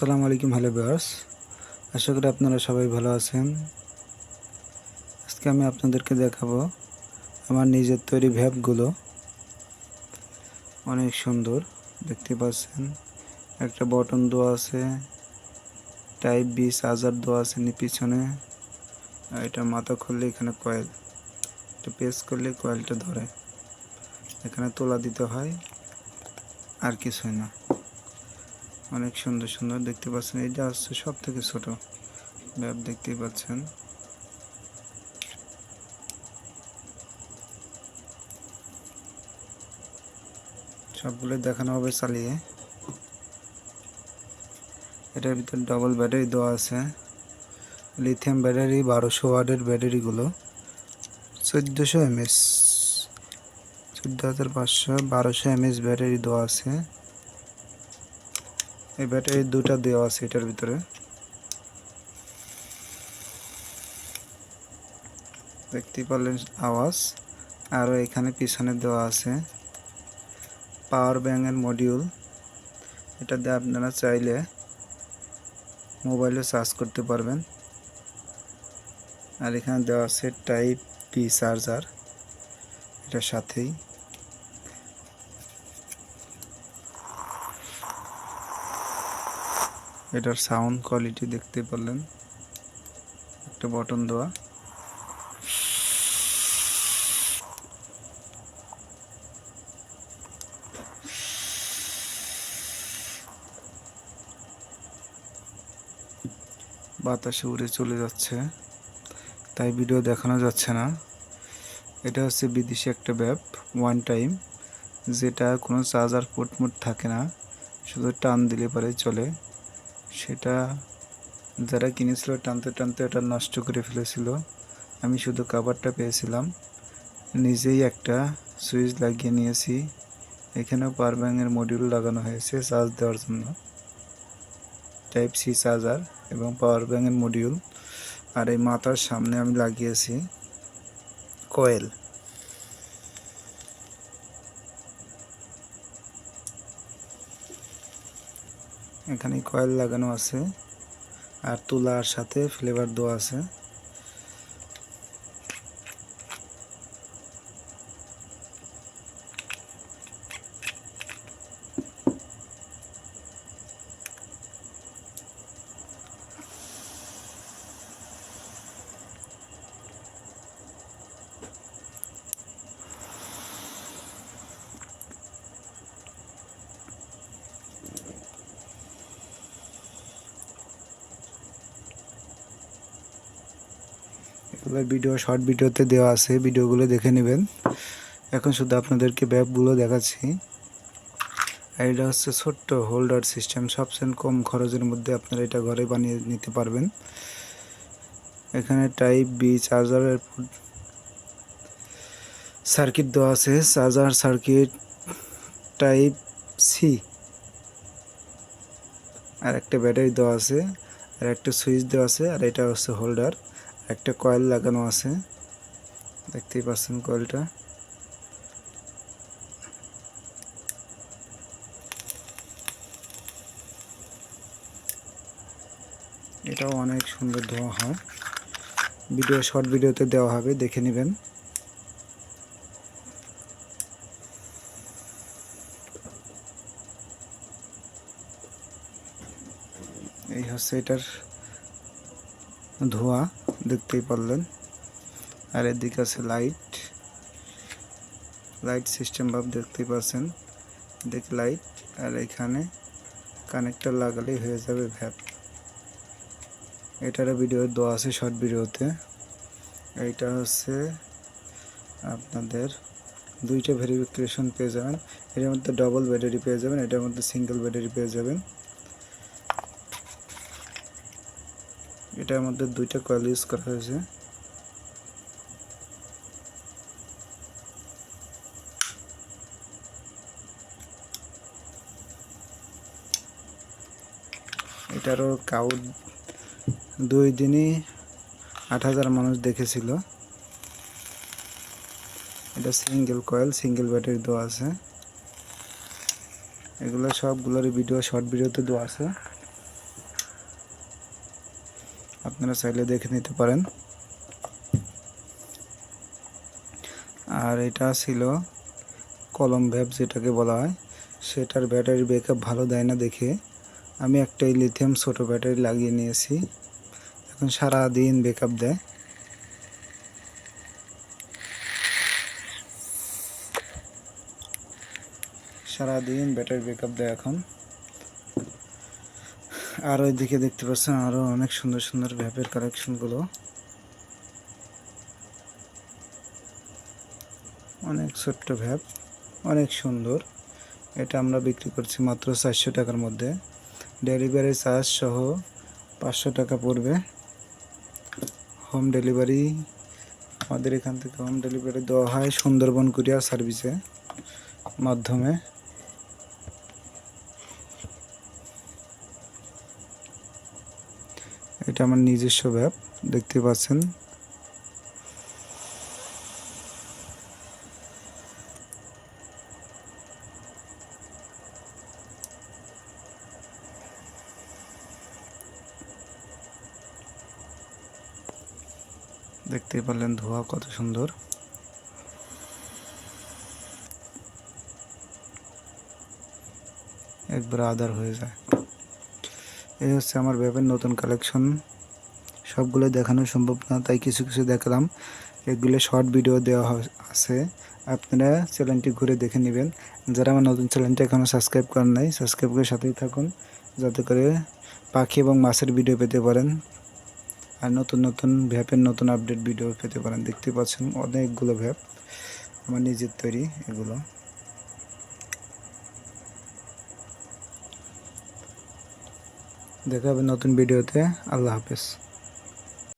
আসসালামু আলাইকুম, hello viewers. আশা করি আপনারা সবাই ভালো আছেন। আজকে আমি আপনাদেরকে দেখাবো আমার নিজের তৈরি ভ্যাপগুলো। অনেক সুন্দর, দেখতে পাচ্ছেন। একটা বটন দেওয়া আছে, টাইপ বি চার্জার দেওয়া আছে নি পিছনে। আর এটা মাথা খুললে এখানে কয়েল এটা প্রেস করলে কয়েলটা ধরে। এখানে তোলা দিতে হয়, আর কিছুই না। অনেক সুন্দর সুন্দর দেখতে পাচ্ছেন। এটা হচ্ছে সব থেকে ছোট ব্যাপ দেখতেই পাচ্ছেন। সবগুলো দেখানো হবে চালিয়ে। এটার ভিতরে ডবল ব্যাটারি দেওয়া আছে। লিথিয়াম ব্যাটারি বারোশো ওয়ার্ডের ব্যাটারিগুলো চোদ্দোশো এমএস চোদ্দ হাজার পাঁচশো, বারোশো এমএস ব্যাটারি দেওয়া আছে। এই ব্যাটারি দুটা দেওয়া আছে এটার ভিতরে। দেখতেই পারলেন আওয়াজ। আরও এখানে পিছনে দেওয়া আছে। পাওয়ার ব্যাঙ্কের মডিউল। এটা দিয়ে আপনারা চাইলে মোবাইলে চার্জ করতে পারবেন। আর এখানে দেওয়া আছে টাইপ পি চার্জার। এটার সাথেই। এটার সাউন্ড কোয়ালিটি দেখতে পারলেন। একটা বটন দেওয়া। বাতাসে উড়ে চলে যাচ্ছে। তাই ভিডিও দেখানো যাচ্ছে না। এটা হচ্ছে বিদেশি একটা ব্যাপ ওয়ান টাইম যেটা কোনো চার্জার পোর্ট মোট থাকে না। শুধু টান দিলে পরে চলে। সেটা যারা কিনেছিল, টানতে টানতে ওটা নষ্ট করে ফেলেছিল। আমি শুধু কাভারটা পেয়েছিলাম। নিজেই একটা সুইচ লাগিয়ে নিয়েছি। এখানেও পাওয়ার ব্যাঙ্কের মডিউল লাগানো হয়েছে চার্জ দেওয়ার জন্য। টাইপ সি চার্জার এবং পাওয়ার ব্যাঙ্কের মডিউল আর এই মাথার সামনে আমি লাগিয়েছি কয়েল এখানে কয়েল লাগানো আছে আর তুলার সাথে ফ্লেভার দেওয়া আছে। এগুলোর ভিডিও শর্ট ভিডিওতে দেওয়া আছে ভিডিওগুলো দেখে নেবেন। এখন শুধু আপনাদেরকে ব্যাপগুলো দেখাচ্ছি। এটা হচ্ছে ছোট্ট হোল্ডার সিস্টেম সবচেয়ে কম খরচের মধ্যে আপনারা এটা ঘরে বানিয়ে নিতে পারবেন। এখানে টাইপ বি চার্জারের সার্কিট দেওয়া আছে। চার্জার সার্কিট টাইপ সি আর একটা ব্যাটারি দেওয়া আছে আর একটা সুইচ দেওয়া আছে, আর এটা হচ্ছে হোল্ডার একটা কয়েল লাগানো আছে। দেখতেই পাচ্ছেন কয়েলটা এটাও অনেক সুন্দর ধোয়া হয়। ভিডিও শর্ট ভিডিওতে দেওয়া হবে, দেখে নেবেন। এই হচ্ছে এটার ধোঁয়া। দেখতেই পারলেন। আর এদিকে আছে লাইট লাইট সিস্টেম ভাব দেখতেই পাচ্ছেন দেখ লাইট আর এখানে কানেক্টার লাগালেই হয়ে যাবে ভ্যাপ এটারও ভিডিও দেওয়া আছে শর্ট ভিডিওতে এইটা হচ্ছে আপনাদের দুইটা ভেরিফিকেশন পেয়ে যাবেন। এটার মধ্যে ডবল ব্যাটারি পেয়ে যাবেন, এটার মধ্যে সিঙ্গেল ব্যাটারি পেয়ে যাবেন। এটার মধ্যে দুইটা কয়েল ইউজ করা হয়েছে। এটারও কাউট দুই দিনই আট হাজার মানুষ দেখেছিল। এটা সিঙ্গেল কয়েল সিঙ্গেল ব্যাটারি দেওয়া আছে। এগুলো সবগুলোর ভিডিও শর্ট ভিডিওতে দেওয়া আছে। আপনারা চাইলে দেখে নিতে পারেন। আর এটা ছিল কলম ভ্যাপ যেটাকে বলা হয়। সেটার ব্যাটারি ব্যাকআপ ভালো দেয় না দেখে। আমি একটাই লিথিয়াম ছোট ব্যাটারি লাগিয়ে নিয়েছি। এখন সারা দিন ব্যাকআপ দেয়। সারাদিন ব্যাটারি ব্যাকআপ দেয় এখন। আর ওইদিকে দেখতে পাচ্ছেন আরও অনেক সুন্দর সুন্দর ভ্যাপের কালেকশনগুলো অনেক ছোট্ট ভ্যাপ, অনেক সুন্দর। এটা আমরা বিক্রি করছি মাত্র চারশো টাকার মধ্যে। ডেলিভারি চার্জ সহ পাঁচশো টাকা পড়বে। হোম ডেলিভারি আমাদের এখান থেকে হোম ডেলিভারি দেওয়া হয় সুন্দরবন কুরিয়ার সার্ভিসে মাধ্যমে। এটা আমার নিজস্ব ভ্যাপ দেখতে পাচ্ছেন। দেখতেই পারলেন ধোয়া কত সুন্দর। একবার আদার হয়ে যায়। এই হচ্ছে আমার ব্যাপের নতুন কালেকশন সবগুলো দেখানো সম্ভব না, তাই কিছু কিছু দেখালাম। এগুলো শর্ট ভিডিও দেওয়া আছে। আপনারা চ্যানেলটি ঘুরে দেখে নেবেন। যারা আমার নতুন চ্যানেলটি এখনও সাবস্ক্রাইব করেন নাই সাবস্ক্রাইব করে সাথেই থাকুন, যাতে করে পাখি এবং মাছের ভিডিও পেতে পারেন। আর নতুন নতুন ভ্যাপের নতুন আপডেট ভিডিও পেতে পারেন। দেখতে পাচ্ছেন অনেকগুলো ভ্যাপ আমার নিজের তৈরি এগুলো। দেখা হবে নতুন ভিডিওতে। আল্লাহ হাফেজ।